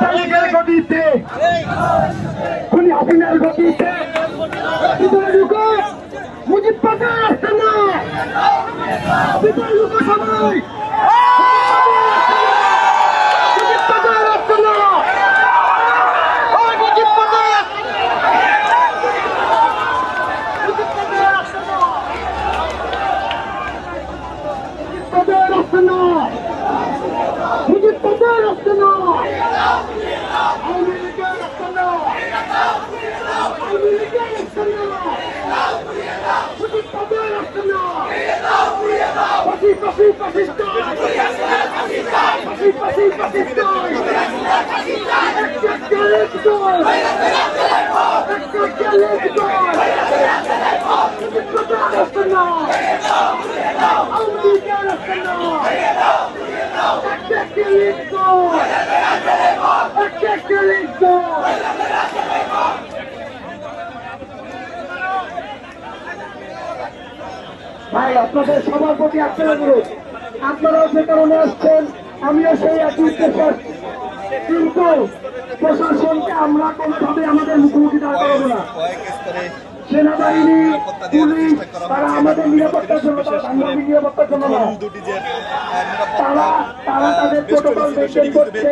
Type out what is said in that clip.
তালেকের গতিতে। খুনি হাসিনার গতিতে। ভিতরে ঢুকো। মুজিব পাকা ফাঁসি পাকিস্তান ফাঁসি ফাঁসি পাকিস্তান একটা লেকচর একটা লেকচর মুজিব পাকা আসছে না আওয়ামী লীগের আসছে না একটা লেকচর একটা লেকচর ভাই, আপনাদের সবার প্রতি একটা অনুরোধ আপনারাও যে কারণে আসছেন, আমিও সেই একই কিন্তু প্রশাসনকে আমরা কোনোভাবে আমাদের মুখোমুখি দাঁড় করাবো না। সেনাবাহিনী, পুলিশ, তারা আমাদের নিরাপত্তার জন্য সাংবাদিক নিরাপত্তার জন্য তারা তারা তাদের প্রোটোকল মেনটেন করছে